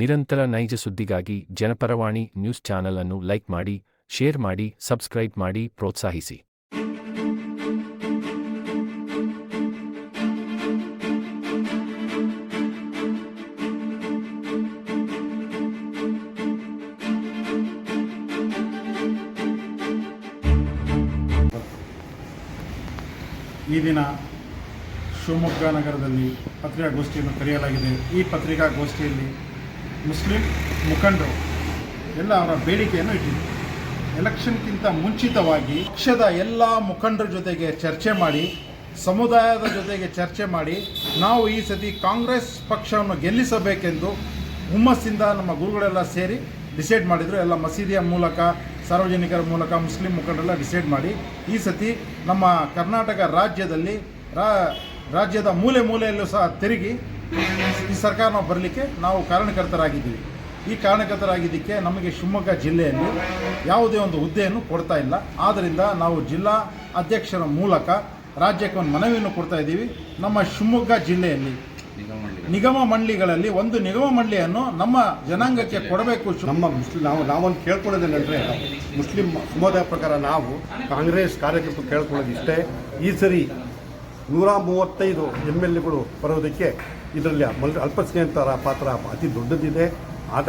ನಿರಂತರ ನೈಜ ಸುದ್ದಿಗಾಗಿ ಜನಪರವಾಣಿ ನ್ಯೂಸ್ ಚಾನೆಲ್ ಅನ್ನು ಲೈಕ್ ಮಾಡಿ, ಶೇರ್ ಮಾಡಿ, ಸಬ್ಸ್ಕ್ರೈಬ್ ಮಾಡಿ ಪ್ರೋತ್ಸಾಹಿಸಿ. ಈ ದಿನ ಶಿವಮೊಗ್ಗ ನಗರದಲ್ಲಿ ಪತ್ರಿಕಾಗೋಷ್ಠಿಯನ್ನು ಕರೆಯಲಾಗಿದೆ. ಈ ಪತ್ರಿಕಾಗೋಷ್ಠಿಯಲ್ಲಿ ಮುಸ್ಲಿಂ ಮುಖಂಡರು ಎಲ್ಲ ಅವರ ಬೇಡಿಕೆಯನ್ನು ಇಟ್ಟಿದ್ದರು ಎಲೆಕ್ಷನ್ಗಿಂತ ಮುಂಚಿತವಾಗಿ ಪಕ್ಷದ ಎಲ್ಲ ಮುಖಂಡರ ಜೊತೆಗೆ ಚರ್ಚೆ ಮಾಡಿ, ಸಮುದಾಯದ ಜೊತೆಗೆ ಚರ್ಚೆ ಮಾಡಿ, ನಾವು ಈ ಸತಿ ಕಾಂಗ್ರೆಸ್ ಪಕ್ಷವನ್ನು ಗೆಲ್ಲಿಸಬೇಕೆಂದು ಹುಮ್ಮಸ್ಸಿಂದ ನಮ್ಮ ಗುರುಗಳೆಲ್ಲ ಸೇರಿ ಡಿಸೈಡ್ ಮಾಡಿದರು. ಎಲ್ಲ ಮಸೀದಿಯ ಮೂಲಕ, ಸಾರ್ವಜನಿಕರ ಮೂಲಕ ಮುಸ್ಲಿಂ ಮುಖಂಡರೆಲ್ಲ ಡಿಸೈಡ್ ಮಾಡಿ ಈ ಸತಿ ನಮ್ಮ ಕರ್ನಾಟಕ ರಾಜ್ಯದಲ್ಲಿ ರಾಜ್ಯದ ಮೂಲೆ ಮೂಲೆಯಲ್ಲೂ ಸಹ ತಿರುಗಿ ಈ ಸರ್ಕಾರ ನಾವು ಬರಲಿಕ್ಕೆ ನಾವು ಕಾರಣಕರ್ತರಾಗಿದ್ದೀವಿ. ಈ ಕಾರಣಕರ್ತರಾಗಿದ್ದಕ್ಕೆ ನಮಗೆ ಶಿವಮೊಗ್ಗ ಜಿಲ್ಲೆಯಲ್ಲಿ ಯಾವುದೇ ಒಂದು ಹುದ್ದೆಯನ್ನು ಕೊಡ್ತಾ ಇಲ್ಲ. ಆದ್ದರಿಂದ ನಾವು ಜಿಲ್ಲಾ ಅಧ್ಯಕ್ಷರ ಮೂಲಕ ರಾಜ್ಯಕ್ಕೆ ಒಂದು ಮನವಿಯನ್ನು ಕೊಡ್ತಾ ಇದ್ದೀವಿ. ನಮ್ಮ ಶಿವಮೊಗ್ಗ ಜಿಲ್ಲೆಯಲ್ಲಿ ನಿಗಮ ಮಂಡಳಿಗಳಲ್ಲಿ ಒಂದು ನಿಗಮ ಮಂಡಳಿಯನ್ನು ನಮ್ಮ ಜನಾಂಗಕ್ಕೆ ಕೊಡಬೇಕು ನಮ್ಮ ಮುಸ್ಲಿಂ ನಾವು ನಾವೊಂದು ಕೇಳ್ಕೊಳ್ಳೋದೇನೆಂದರೆ ಮುಸ್ಲಿಂ ಸಮುದಾಯ ಪ್ರಕಾರ ನಾವು ಕಾಂಗ್ರೆಸ್ ಕಾರ್ಯಕರ್ತರು ಕೇಳ್ಕೊಳ್ಳೋದು ಇಷ್ಟೇ. ಈ ಸರಿ ನೂರ ಮೂವತ್ತೈದು ಎಂ ಎಲ್ ಎಗಳು ಬರೋದಕ್ಕೆ ಇದರಲ್ಲಿ ಮಲ್ ಅಲ್ಪಸಂಖ್ಯಾತರ ಪಾತ್ರ ಅತಿ ದೊಡ್ಡದಿದೆ. ಆದ